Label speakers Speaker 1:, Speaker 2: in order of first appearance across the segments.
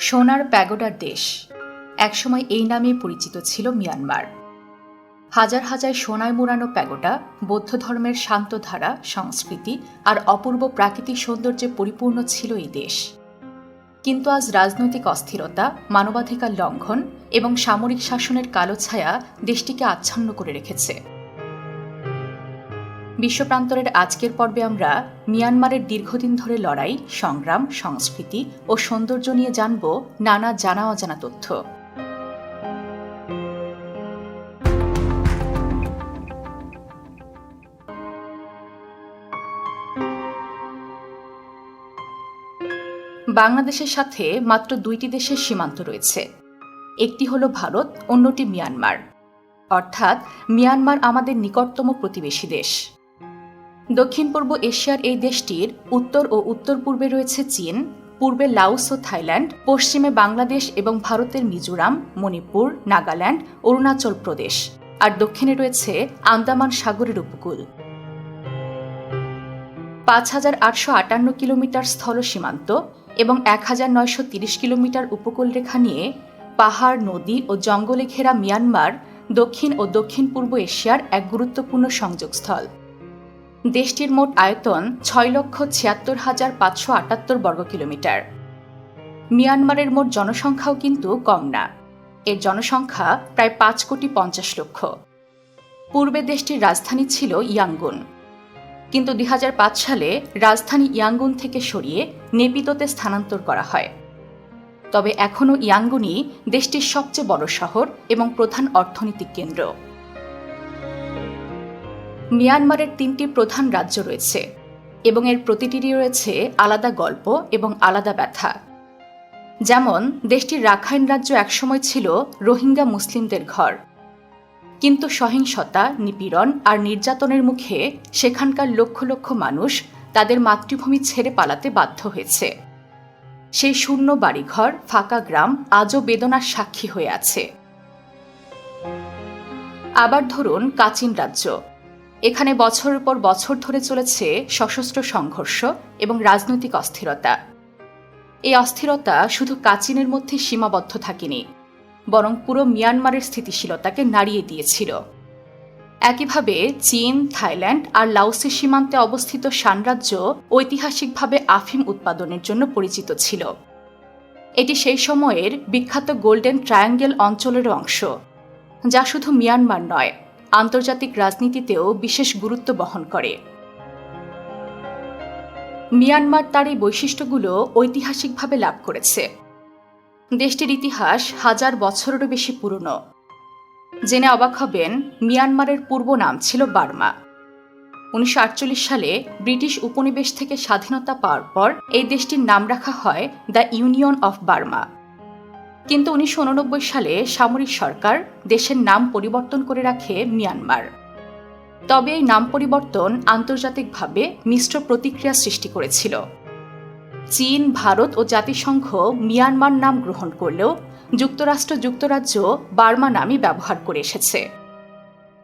Speaker 1: সোনার প্যাগোডার দেশ। একসময় এই নামে পরিচিত ছিল মিয়ানমার। হাজার হাজার সোনায় মোড়ানো প্যাগোডা, বৌদ্ধ ধর্মের শান্ত ধারা, সংস্কৃতি আর অপূর্ব প্রাকৃতিক সৌন্দর্যে পরিপূর্ণ ছিল এই দেশ। কিন্তু আজ রাজনৈতিক অস্থিরতা, মানবাধিকার লঙ্ঘন এবং সামরিক শাসনের কালো ছায়া দেশটিকে আচ্ছন্ন করে রেখেছে। বিশ্বপ্রান্তরের আজকের পর্বে আমরা মিয়ানমারের দীর্ঘদিন ধরে লড়াই, সংগ্রাম, সংস্কৃতি ও সৌন্দর্য নিয়ে জানব নানা জানা অজানা তথ্য। বাংলাদেশের সাথে মাত্র দুইটি দেশের সীমান্ত রয়েছে। একটি হল ভারত, অন্যটি মিয়ানমার। অর্থাৎ মিয়ানমার আমাদের নিকটতম প্রতিবেশী দেশ। দক্ষিণ পূর্ব এশিয়ার এই দেশটির উত্তর ও উত্তর পূর্বে রয়েছে চীন, পূর্বে লাওস ও থাইল্যান্ড, পশ্চিমে বাংলাদেশ এবং ভারতের মিজোরাম, মণিপুর, নাগাল্যান্ড, অরুণাচল প্রদেশ। আর দক্ষিণে রয়েছে আন্দামান সাগরের উপকূল। পাঁচ হাজার আটশো আটান্ন কিলোমিটার স্থল সীমান্ত এবং এক হাজার নয়শো তিরিশ কিলোমিটার উপকূল রেখা নিয়ে পাহাড়, নদী ও জঙ্গলে ঘেরা মিয়ানমার দক্ষিণ ও দক্ষিণ পূর্ব এশিয়ার এক গুরুত্বপূর্ণ সংযোগস্থল। দেশটির মোট আয়তন ছয় লক্ষ ছিয়াত্তর হাজার পাঁচশো আটাত্তর বর্গ কিলোমিটার। মিয়ানমারের মোট জনসংখ্যাও কিন্তু কম না। এর জনসংখ্যা প্রায় পাঁচ কোটি পঞ্চাশ লক্ষ। পূর্বে দেশটির রাজধানী ছিল ইয়াঙ্গুন। কিন্তু দু হাজার পাঁচ সালে রাজধানী ইয়াঙ্গুন থেকে সরিয়ে নেপিতোতে স্থানান্তর করা হয়। তবে এখনও ইয়াঙ্গুনই দেশটির সবচেয়ে বড় শহর এবং প্রধান অর্থনৈতিক কেন্দ্র। মিয়ানমারের তিনটি প্রধান রাজ্য রয়েছে এবং এর প্রতিটিরই রয়েছে আলাদা গল্প এবং আলাদা ব্যথা। যেমন, দেশটির রাখাইন রাজ্য একসময় ছিল রোহিঙ্গা মুসলিমদের ঘর। কিন্তু সহিংসতা, নিপীড়ন আর নির্যাতনের মুখে সেখানকার লক্ষ লক্ষ মানুষ তাদের মাতৃভূমি ছেড়ে পালাতে বাধ্য হয়েছে। সেই শূন্য বাড়িঘর, ফাঁকা গ্রাম আজও বেদনার সাক্ষী হয়ে আছে। আবার ধরুন কাচিন রাজ্য। এখানে বছরের পর বছর ধরে চলেছে সশস্ত্র সংঘর্ষ এবং রাজনৈতিক অস্থিরতা। এই অস্থিরতা শুধু কাচিনের মধ্যে সীমাবদ্ধ থাকেনি, বরং পুরো মিয়ানমারের স্থিতিশীলতাকে নাড়িয়ে দিয়েছিল। একইভাবে চীন, থাইল্যান্ড আর লাওসের সীমান্তে অবস্থিত সানরাজ্য ঐতিহাসিকভাবে আফিম উৎপাদনের জন্য পরিচিত ছিল। এটি সেই সময়ের বিখ্যাত গোল্ডেন ট্রায়াঙ্গেল অঞ্চলের অংশ, যা শুধু মিয়ানমার নয় আন্তর্জাতিক রাজনীতিতেও বিশেষ গুরুত্ব বহন করে। মিয়ানমার তার এই বৈশিষ্ট্যগুলো ঐতিহাসিকভাবে লাভ করেছে। দেশটির ইতিহাস হাজার বছরেরও বেশি পুরনো। জেনে অবাক হবেন, মিয়ানমারের পূর্ব নাম ছিল বার্মা। উনিশশো আটচল্লিশ সালে ব্রিটিশ উপনিবেশ থেকে স্বাধীনতা পাওয়ার পর এই দেশটির নাম রাখা হয় দ্য ইউনিয়ন অফ বার্মা। কিন্তু উনিশশো উননব্বই সালে সামরিক সরকার দেশের নাম পরিবর্তন করে রাখে মিয়ানমার। তবে এই নাম পরিবর্তন আন্তর্জাতিকভাবে মিশ্র প্রতিক্রিয়া সৃষ্টি করেছিল। চীন, ভারত ও জাতিসংঘ মিয়ানমার নাম গ্রহণ করলেও যুক্তরাষ্ট্র যুক্তরাজ্য বার্মা নামই ব্যবহার করে এসেছে।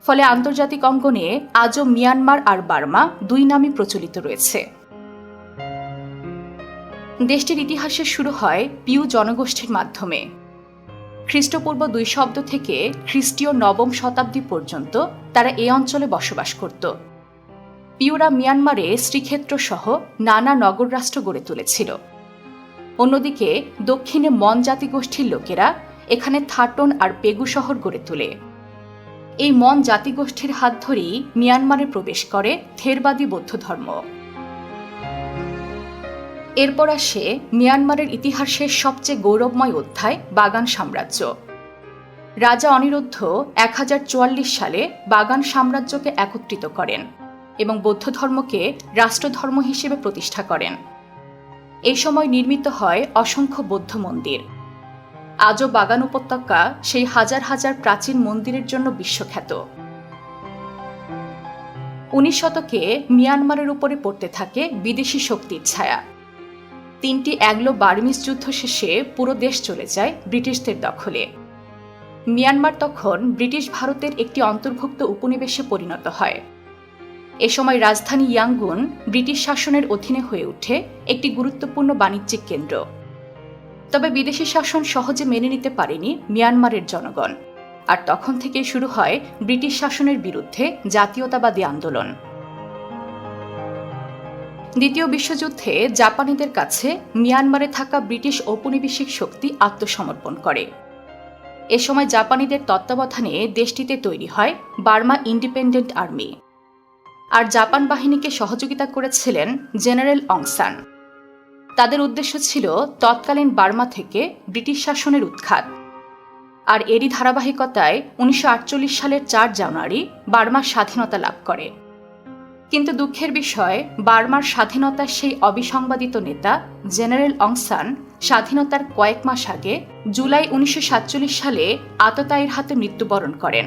Speaker 1: ফলে আন্তর্জাতিক অঙ্গনে আজও মিয়ানমার আর বার্মা দুই নামই প্রচলিত রয়েছে। দেশটির ইতিহাসে শুরু হয় পিউ জনগোষ্ঠীর মাধ্যমে। খ্রিস্টপূর্ব দুই শব্দ থেকে খ্রিস্টীয় নবম শতাব্দী পর্যন্ত তারা এই অঞ্চলে বসবাস করত। পিউরা মিয়ানমারে শ্রীক্ষেত্র সহ নানা নগর রাষ্ট্র গড়ে তুলেছিল। অন্যদিকে দক্ষিণে মন জাতিগোষ্ঠীর লোকেরা এখানে থাটন আর পেগু শহর গড়ে তোলে। এই মন জাতিগোষ্ঠীর হাত ধরেই মিয়ানমারে প্রবেশ করে থেরবাদী বৌদ্ধ ধর্ম। এরপর আসে মিয়ানমারের ইতিহাসের সবচেয়ে গৌরবময় অধ্যায়, বাগান সাম্রাজ্য। রাজা অনিরুদ্ধ এক হাজার চুয়াল্লিশ সালে বাগান সাম্রাজ্যকে একত্রিত করেন এবং বৌদ্ধ ধর্মকে রাষ্ট্রধর্ম হিসেবে প্রতিষ্ঠা করেন। এই সময় নির্মিত হয় অসংখ্য বৌদ্ধ মন্দির। আজও বাগান উপত্যকা সেই হাজার হাজার প্রাচীন মন্দিরের জন্য বিশ্বখ্যাত। উনিশ শতকে মিয়ানমারের উপরে পড়তে থাকে বিদেশি শক্তির ছায়া। তিনটি অ্যাংলো বার্মিস যুদ্ধ শেষে পুরো দেশ চলে যায় ব্রিটিশদের দখলে। মিয়ানমার তখন ব্রিটিশ ভারতের একটি অন্তর্ভুক্ত উপনিবেশে পরিণত হয়। এ সময় রাজধানী ইয়াঙ্গুন ব্রিটিশ শাসনের অধীনে হয়ে ওঠে একটি গুরুত্বপূর্ণ বাণিজ্যিক কেন্দ্র। তবে বিদেশি শাসন সহজে মেনে নিতে পারেনি মিয়ানমারের জনগণ। আর তখন থেকেই শুরু হয় ব্রিটিশ শাসনের বিরুদ্ধে জাতীয়তাবাদী আন্দোলন। দ্বিতীয় বিশ্বযুদ্ধে জাপানিদের কাছে মিয়ানমারে থাকা ব্রিটিশ ঔপনিবেশিক শক্তি আত্মসমর্পণ করে। এ সময় জাপানিদের তত্ত্বাবধানে দেশটিতে তৈরি হয় বার্মা ইন্ডিপেন্ডেন্ট আর্মি। আর জাপান বাহিনীকে সহযোগিতা করেছিলেন জেনারেল অংসান তাদের উদ্দেশ্য ছিল তৎকালীন বার্মা থেকে ব্রিটিশ শাসনের উৎখাত। আর এরই ধারাবাহিকতায় উনিশশো আটচল্লিশ সালের চার জানুয়ারি বার্মা স্বাধীনতা লাভ করে। কিন্তু দুঃখের বিষয়, বার্মার স্বাধীনতার সেই অবিসংবাদিত নেতা, জেনারেল অংসান স্বাধীনতার কয়েক মাস আগে, জুলাই উনিশশো সাতচল্লিশ সালে আততায়ীর হাতে মৃত্যুবরণ করেন।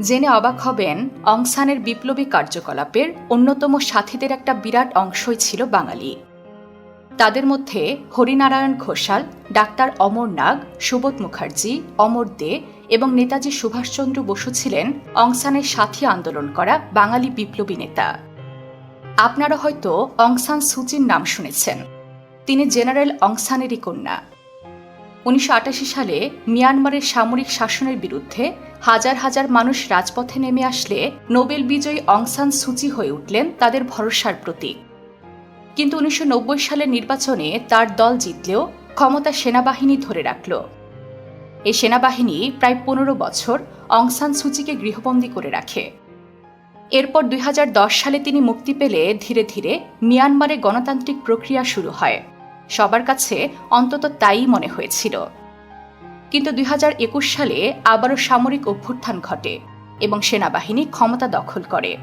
Speaker 1: জেনে অবাক হবেন অংসানের বিপ্লবী কার্যকলাপের অন্যতম সাথীদের একটা বিরাট অংশই ছিল বাঙালি। তাদের মধ্যে হরিনারায়ণ ঘোষাল, ডাক্তার অমর নাগ সুবোধ মুখার্জি, অমর দে এবং নেতাজি সুভাষচন্দ্র বসু ছিলেন অংসানের সাথী আন্দোলন করা বাঙালি বিপ্লবী নেতা। আপনারা হয়তো অংসান সুচির নাম শুনেছেন। তিনি জেনারেল অংসানেরই কন্যা। উনিশশো আটাশি সালে মিয়ানমারের সামরিক শাসনের বিরুদ্ধে হাজার হাজার মানুষ রাজপথে নেমে আসলে নোবেল বিজয়ী অংসান সুচি হয়ে উঠলেন তাদের ভরসার প্রতীক। কিন্তু উনিশশো নব্বই সালের নির্বাচনে তার দল জিতলেও ক্ষমতা সেনাবাহিনী ধরে রাখল। এই সেনাবাহিনী প্রায় পনেরো বছর অংসান সুচিকে গৃহবন্দী করে রাখে। এরপর দুই হাজার দশ সালে তিনি মুক্তি পেলে ধীরে ধীরে মিয়ানমারে গণতান্ত্রিক প্রক্রিয়া শুরু হয়। সবার কাছে অন্তত তাই মনে হয়েছিল। কিন্তু দুই হাজার একুশ সালে আবারও সামরিক অভ্যুত্থান ঘটে এবং সেনাবাহিনী ক্ষমতা দখল করে।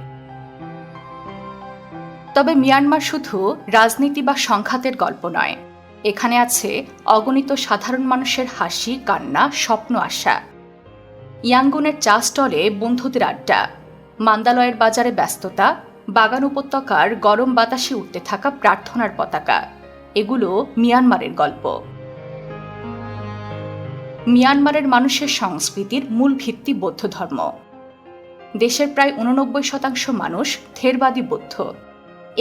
Speaker 1: তবে মিয়ানমার শুধু রাজনীতি বা সংঘাতের গল্প নয় এখানে আছে, অগণিত সাধারণ মানুষের হাসি, কান্না, স্বপ্ন, আশা। ইয়াঙ্গুনের চা স্টলে বন্ধুদের আড্ডা, মান্দালয়ের বাজারে ব্যস্ততা, বাগান উপত্যকার গরম বাতাসে উঠতে থাকা প্রার্থনার পতাকা। এগুলো মিয়ানমারের গল্প। মিয়ানমারের মানুষের সংস্কৃতির মূল ভিত্তি বৌদ্ধ ধর্ম। দেশের প্রায় উননব্বই শতাংশ মানুষ থেরবাদী বৌদ্ধ।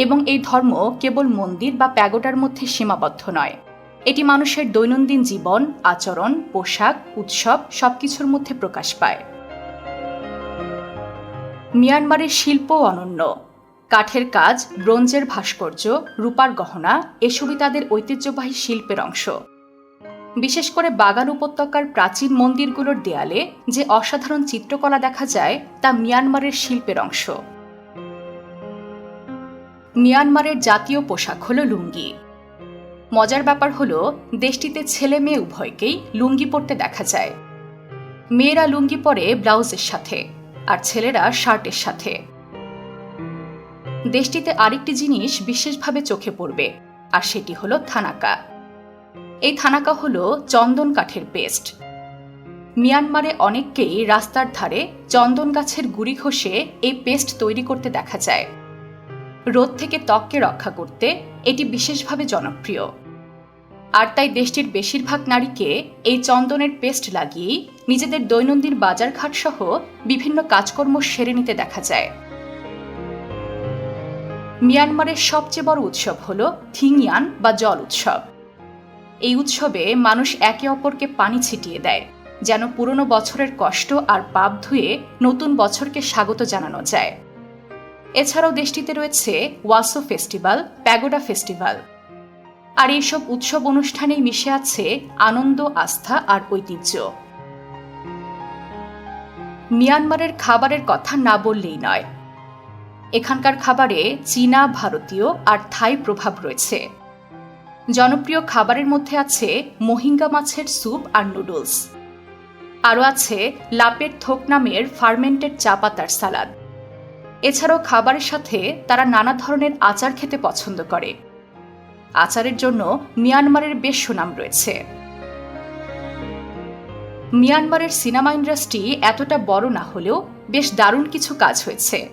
Speaker 1: এবং এই ধর্ম কেবল মন্দির বা প্যাগোটার মধ্যে সীমাবদ্ধ নয়। এটি মানুষের দৈনন্দিন জীবন, আচরণ, পোশাক, উৎসব সবকিছুর মধ্যে প্রকাশ পায়। মিয়ানমারের শিল্প অনন্য। কাঠের কাজ, ব্রোঞ্জের ভাস্কর্য, রূপার গহনা এসবই তাদের ঐতিহ্যবাহী শিল্পের অংশ। বিশেষ করে বাগান উপত্যকার প্রাচীন মন্দিরগুলোর দেয়ালে যে অসাধারণ চিত্রকলা দেখা যায় তা মিয়ানমারের শিল্পের অংশ। মিয়ানমারের জাতীয় পোশাক হল লুঙ্গি। মজার ব্যাপার হল, দেশটিতে ছেলে মেয়ে উভয়কেই লুঙ্গি পরতে দেখা যায়। মেয়েরা লুঙ্গি পরে ব্লাউজের সাথে, আর ছেলেরা শার্টের সাথে। দেশটিতে আরেকটি জিনিস বিশেষভাবে চোখে পড়বে, আর সেটি হলো থানাকা। এই থানাকা হল চন্দন কাঠের পেস্ট। মিয়ানমারে অনেককেই রাস্তার ধারে চন্দন গাছের গুড়ি ঘষে এই পেস্ট তৈরি করতে দেখা যায়। রোদ থেকে ত্বককে রক্ষা করতে এটি বিশেষভাবে জনপ্রিয়। আর তাই দেশটির বেশিরভাগ নারীকে এই চন্দনের পেস্ট লাগিয়েই নিজেদের দৈনন্দিন বাজারঘাট সহ বিভিন্ন কাজকর্ম সেরে নিতে দেখা যায়। মিয়ানমারের সবচেয়ে বড় উৎসব হল থিংয়ান বা জল উৎসব। এই উৎসবে মানুষ একে অপরকে পানি ছিটিয়ে দেয়, যেন পুরনো বছরের কষ্ট আর পাপ ধুয়ে নতুন বছরকে স্বাগত জানানো যায়। এছাড়াও দেশটিতে রয়েছে ওয়াসো ফেস্টিভ্যাল প্যাগোডা ফেস্টিভ্যাল আর এইসব উৎসব অনুষ্ঠানেই মিশে আছে আনন্দ, আস্থা আর ঐতিহ্য। মিয়ানমারের খাবারের কথা না বললেই নয়। এখানকার খাবারে চীনা, ভারতীয় আর থাই প্রভাব রয়েছে। জনপ্রিয় খাবারের মধ্যে আছে মহিঙ্গা মাছের স্যুপ আর নুডলস। আরও আছে লাপের থোক নামের ফার্মেন্টেড চা পাতার সালাদ। এছাড়াও খাবারের সাথে তারা নানা ধরনের আচার খেতে পছন্দ করে। আচারের জন্য মিয়ানমারের বেশ সুনাম রয়েছে। মিয়ানমারের সিনেমা ইন্ডাস্ট্রি এতটা বড় না হলেও বেশ দারুণ কিছু কাজ হয়েছে।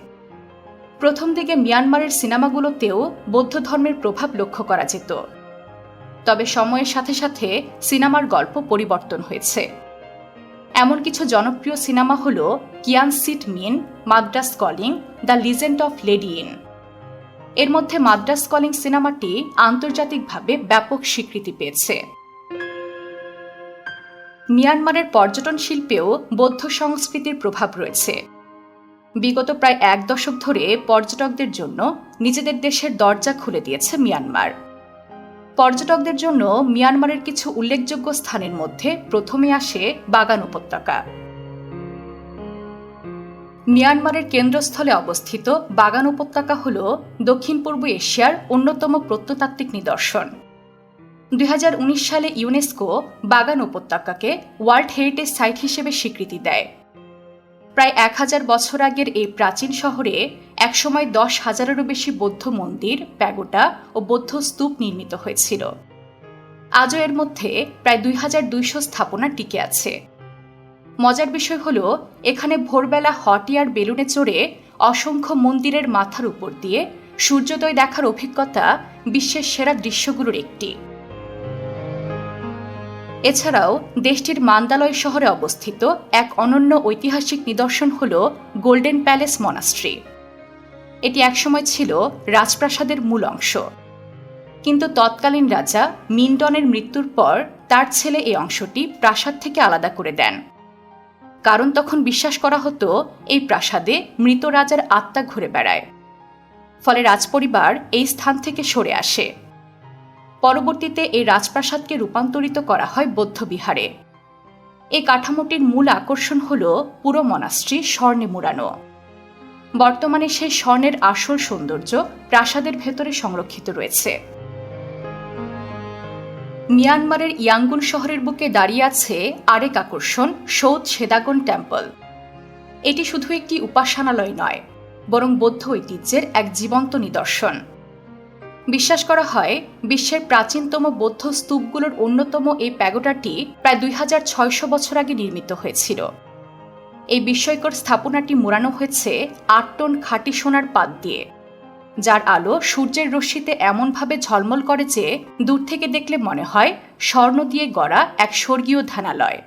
Speaker 1: প্রথম দিকে মিয়ানমারের সিনেমাগুলোতেও বৌদ্ধ ধর্মের প্রভাব লক্ষ্য করা যেত। তবে সময়ের সাথে সাথে সিনেমার গল্প পরিবর্তন হয়েছে। এমন কিছু জনপ্রিয় সিনেমা হল কিয়ান সিট মিন Madras calling the legend of lady in এর মধ্যে মাদ্রাস কলিং সিনেমাটি আন্তর্জাতিকভাবে ব্যাপক স্বীকৃতি পেয়েছে। মিয়ানমারের পর্যটন শিল্পেও বৌদ্ধ সংস্কৃতির প্রভাব রয়েছে। বিগত প্রায় এক দশক ধরে পর্যটকদের জন্য নিজেদের দেশের দরজা খুলে দিয়েছে মিয়ানমার। পর্যটকদের জন্য মিয়ানমারের কিছু উল্লেখযোগ্য স্থানের মধ্যে প্রথমে আসে বাগান উপত্যকা। মিয়ানমারের কেন্দ্রস্থলে অবস্থিত বাগান উপত্যকা হল দক্ষিণ পূর্ব এশিয়ার অন্যতম প্রত্নতাত্ত্বিক নিদর্শন। দুই হাজার উনিশ সালে ইউনেস্কো বাগান উপত্যকাকে ওয়ার্ল্ড হেরিটেজ সাইট হিসেবে স্বীকৃতি দেয়। প্রায় এক হাজার বছর আগের এই প্রাচীন শহরে একসময় দশ হাজারেরও বেশি বৌদ্ধ মন্দির প্যাগোটা ও বৌদ্ধ স্তূপ নির্মিত হয়েছিল। আজও এর মধ্যে প্রায় দুই হাজার দুইশো স্থাপনা টিকে আছে। মজার বিষয় হল, এখানে ভোরবেলা হট এয়ার বেলুনে চড়ে অসংখ্য মন্দিরের মাথার উপর দিয়ে সূর্যোদয় দেখার অভিজ্ঞতা বিশ্বের সেরা দৃশ্যগুলোর একটি। এছাড়াও, দেশটির মান্দালয় শহরে অবস্থিত এক অনন্য ঐতিহাসিক নিদর্শন হল গোল্ডেন প্যালেস মনাস্ট্রি। এটি একসময় ছিল রাজপ্রাসাদের মূল অংশ। কিন্তু তৎকালীন রাজা মিন্টনের মৃত্যুর পর তার ছেলে এই অংশটি প্রাসাদ থেকে আলাদা করে দেন। কারণ তখন বিশ্বাস করা হতো, এই প্রাসাদে মৃত রাজার আত্মা ঘুরে বেড়ায়। ফলে রাজপরিবার এই স্থান থেকে সরে আসে। পরবর্তীতে এই রাজপ্রাসাদকে রূপান্তরিত করা হয় বৌদ্ধবিহারে এই কাঠামোটির মূল আকর্ষণ হল পুরো মনাস্ট্রি স্বর্ণে মুড়ানো। বর্তমানে সেই স্বর্ণের আসল সৌন্দর্য প্রাসাদের ভেতরে সংরক্ষিত রয়েছে। মিয়ানমারের ইয়াঙ্গুন শহরের বুকে দাঁড়িয়ে আছে আরেক আকর্ষণ, সৌদ সেদাগন টেম্পল। এটি শুধু একটি উপাসনালয় নয়, বরং বৌদ্ধ ঐতিহ্যের এক জীবন্ত নিদর্শন। বিশ্বাস করা হয়, বিশ্বের প্রাচীনতম বৌদ্ধ স্তূপগুলোর অন্যতম এই প্যাগোটাটি প্রায় দুই হাজার ছয়শো বছর আগে নির্মিত হয়েছিল। এই বিস্ময়কর স্থাপনাটি মোড়ানো হয়েছে আট টন খাঁটি সোনার পাত দিয়ে। যার আলো সূর্যের রশ্মিতে এমনভাবে ঝলমল করে যে দূর থেকে দেখলে মনে হয় স্বর্ণ দিয়ে গড়া এক স্বর্গীয় ধানালয়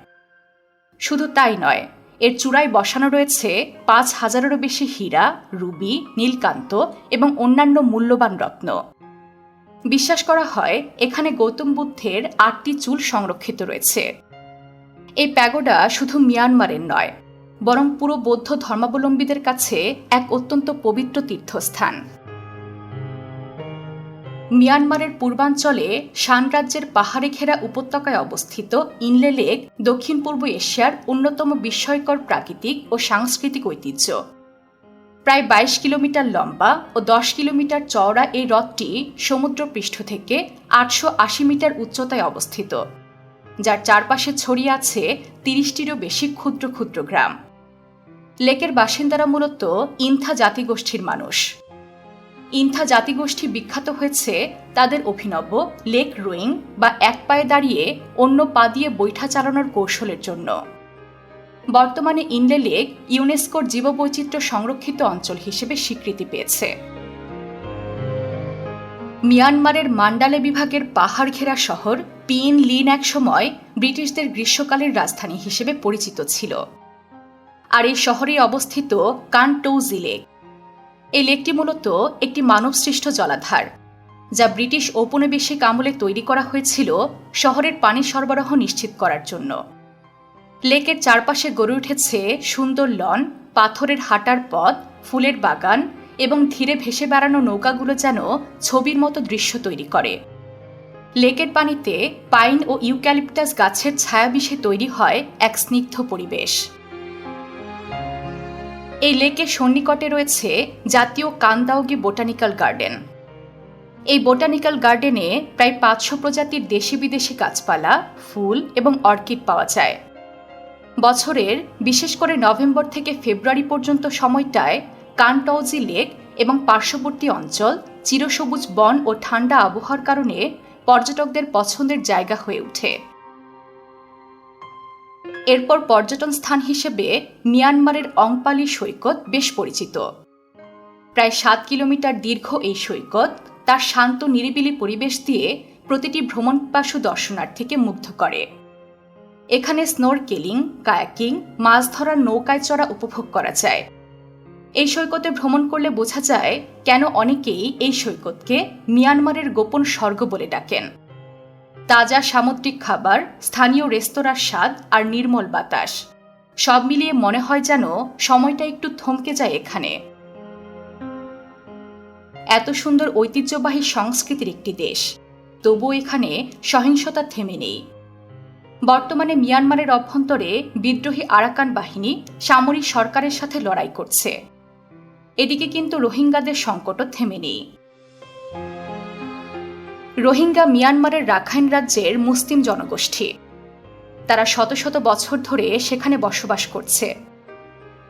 Speaker 1: শুধু তাই নয়, এর চূড়ায় বসানো রয়েছে পাঁচ হাজারেরও বেশি হীরা, রুবি, নীলকান্ত এবং অন্যান্য মূল্যবান রত্ন। বিশ্বাস করা হয়, এখানে গৌতম বুদ্ধের আটটি চুল সংরক্ষিত রয়েছে। এই প্যাগোডা শুধু মিয়ানমারের নয়, বরং পুরো বৌদ্ধ ধর্মাবলম্বীদের কাছে এক অত্যন্ত পবিত্র তীর্থস্থান। মিয়ানমারের পূর্বাঞ্চলে শান রাজ্যের পাহাড়ে ঘেরা উপত্যকায় অবস্থিত ইনলে লেক, দক্ষিণ পূর্ব এশিয়ার অন্যতম বিস্ময়কর প্রাকৃতিক ও সাংস্কৃতিক ঐতিহ্য। প্রায় বাইশ কিলোমিটার লম্বা ও দশ কিলোমিটার চওড়া এই হ্রদটি সমুদ্রপৃষ্ঠ থেকে আটশো আশি মিটার উচ্চতায় অবস্থিত, যার চারপাশে ছড়িয়ে আছে তিরিশটিরও বেশি ক্ষুদ্র ক্ষুদ্র গ্রাম। লেকের বাসিন্দারা মূলত ইন্থা জাতিগোষ্ঠীর মানুষ। ইন্থা জাতিগোষ্ঠী বিখ্যাত হয়েছে তাদের অভিনব লেক রোয়িং বা এক পায়ে দাঁড়িয়ে অন্য পা দিয়ে বৈঠা চালানোর কৌশলের জন্য। বর্তমানে ইনলে লেক ইউনেস্কোর জীববৈচিত্র্য সংরক্ষিত অঞ্চল হিসেবে স্বীকৃতি পেয়েছে। মিয়ানমারের মান্ডালে বিভাগের পাহাড় ঘেরা শহর পিন লিন এক সময় ব্রিটিশদের গ্রীষ্মকালের রাজধানী হিসেবে পরিচিত ছিল। আর এই শহরে অবস্থিত কানটৌজি লেক। এই লেকটি মূলত একটি মানবসৃষ্ট জলাধার, যা ব্রিটিশ ঔপনিবেশিক আমলে তৈরি করা হয়েছিল শহরের পানি সরবরাহ নিশ্চিত করার জন্য। লেকের চারপাশে গড়ে উঠেছে সুন্দর লন, পাথরের হাঁটার পথ, ফুলের বাগান এবং ধীরে ভেসে বেড়ানো নৌকাগুলো যেন ছবির মতো দৃশ্য তৈরি করে। লেকের পানিতে পাইন ও ইউক্যালিপটাস গাছের ছায়া বিষে তৈরি হয় এক স্নিগ্ধ পরিবেশ। এই লেকের সন্নিকটে রয়েছে জাতীয় কান্দাওগি বোটানিক্যাল গার্ডেন। এই বোটানিক্যাল গার্ডেনে প্রায় পাঁচশো প্রজাতির দেশি বিদেশি গাছপালা, ফুল এবং অর্কিড পাওয়া যায়। বছরের, বিশেষ করে নভেম্বর থেকে ফেব্রুয়ারি পর্যন্ত সময়টায় কানটৌজি লেক এবং পার্শ্ববর্তী অঞ্চল চিরসবুজ বন ও ঠান্ডা আবহাওয়ার কারণে পর্যটকদের পছন্দের জায়গা হয়ে ওঠে। এরপর পর্যটন স্থান হিসেবে মিয়ানমারের অংপালি সৈকত বেশ পরিচিত। প্রায় সাত কিলোমিটার দীর্ঘ এই সৈকত তার শান্ত নিরিবিলি পরিবেশ দিয়ে প্রতিটি ভ্রমণপাশু দর্শনার্থীকে মুগ্ধ করে। এখানে স্নোরকেলিং, কায়াকিং, মাছ ধরার নৌকায় চড়া উপভোগ করা যায়। এই সৈকতে ভ্রমণ করলে বোঝা যায় কেন অনেকেই এই সৈকতকে মিয়ানমারের গোপন স্বর্গ বলে ডাকেন। তাজা সামুদ্রিক খাবার, স্থানীয় রেস্তোরাঁর স্বাদ আর নির্মল বাতাস। সব মিলিয়ে মনে হয় যেন সময়টা একটু থমকে যায় এখানে। এত সুন্দর ঐতিহ্যবাহী সংস্কৃতির একটি দেশ। তবুও এখানে সহিংসতা থেমে নেই। বর্তমানে মিয়ানমারের অভ্যন্তরে বিদ্রোহী আরাকান বাহিনী সামরিক সরকারের সাথে লড়াই করছে। এদিকে কিন্তু রোহিঙ্গাদের সংকটও থেমে নেই। রোহিঙ্গা মিয়ানমারের রাখাইন রাজ্যের মুসলিম জনগোষ্ঠী। তারা শত শত বছর ধরে সেখানে বসবাস করছে।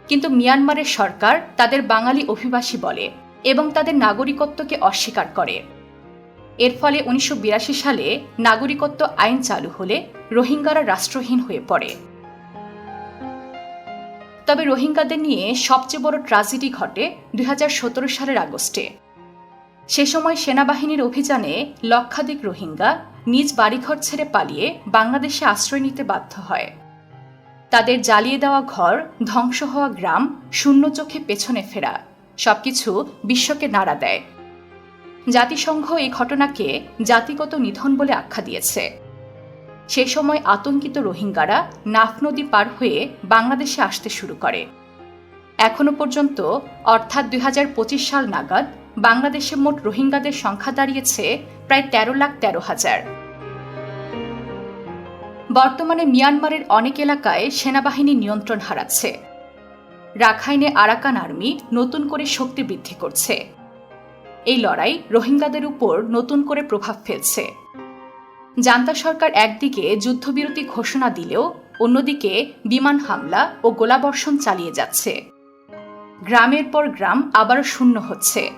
Speaker 1: কিন্তু মিয়ানমারের সরকার তাদের বাঙালি অভিবাসী বলে এবং তাদের নাগরিকত্বকে অস্বীকার করে। এর ফলে উনিশশো বিরাশি সালে নাগরিকত্ব আইন চালু হলে রোহিঙ্গারা রাষ্ট্রহীন হয়ে পড়ে। তবে রোহিঙ্গাদের নিয়ে সবচেয়ে বড় ট্রাজেডি ঘটে দুই হাজার সতেরো সালের আগস্টে। সে সময় সেনাবাহিনীর অভিযানে লক্ষাধিক রোহিঙ্গা নিজ বাড়িঘর ছেড়ে পালিয়ে বাংলাদেশে আশ্রয় নিতে বাধ্য হয়। তাদের জ্বালিয়ে দেওয়া ঘর, ধ্বংস হওয়া গ্রাম, শূন্য চোখে পেছনে ফেরা, সবকিছু বিশ্বকে নাড়া দেয়। জাতিসংঘ এই ঘটনাকে জাতিগত নিধন বলে আখ্যা দিয়েছে। সে সময় আতঙ্কিত রোহিঙ্গারা নাফ নদী পার হয়ে বাংলাদেশে আসতে শুরু করে। এখনও পর্যন্ত, অর্থাৎ দুই হাজার পঁচিশ সাল নাগাদ বাংলাদেশে মোট রোহিঙ্গাদের সংখ্যা দাঁড়িয়েছে প্রায় তেরো লাখ তেরো হাজার। বর্তমানে মিয়ানমারের অনেক এলাকায় সেনাবাহিনী নিয়ন্ত্রণ হারাচ্ছে। রাখাইনে আরাকান আর্মি নতুন করে শক্তি বৃদ্ধি করছে। এই লড়াই রোহিঙ্গাদের উপর নতুন করে প্রভাব ফেলছে। জান্তা সরকার একদিকে যুদ্ধবিরতি ঘোষণা দিলেও অন্যদিকে বিমান হামলা ও গোলাবর্ষণ চালিয়ে যাচ্ছে। গ্রামের পর গ্রাম আবারও শূন্য হচ্ছে।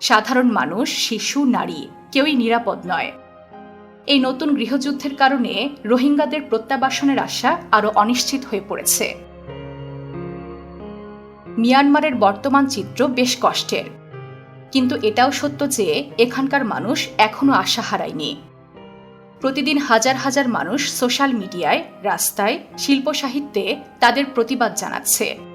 Speaker 1: সাধারণ মানুষ, শিশু, নারী কেউই নিরাপদ নয়। এই নতুন গৃহযুদ্ধের কারণে রোহিঙ্গাদের প্রত্যাবাসনের আশা আরও অনিশ্চিত হয়ে পড়েছে। মিয়ানমারের বর্তমান চিত্র বেশ কষ্টের। কিন্তু এটাও সত্য যে এখানকার মানুষ এখনও আশা হারায়নি। প্রতিদিন হাজার হাজার মানুষ সোশ্যাল মিডিয়ায়, রাস্তায় শিল্প সাহিত্যে তাদের প্রতিবাদ জানাচ্ছে।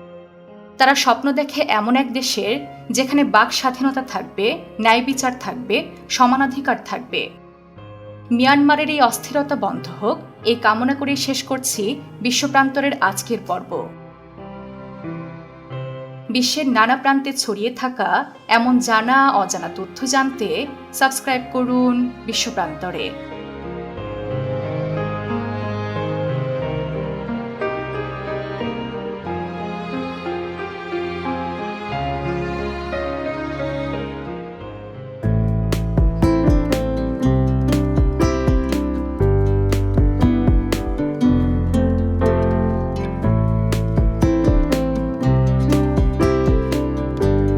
Speaker 1: তারা স্বপ্ন দেখে এমন এক দেশের যেখানে বাক স্বাধীনতা থাকবে, ন্যায় বিচার থাকবে, সমানাধিকার থাকবে। মিয়ানমারের এই অস্থিরতা বন্ধ হোক, এই কামনা করে শেষ করছি বিশ্বপ্রান্তরের আজকের পর্ব। বিশ্বের নানা প্রান্তে ছড়িয়ে থাকা এমন জানা অজানা তথ্য জানতে সাবস্ক্রাইব করুন বিশ্বপ্রান্তরে।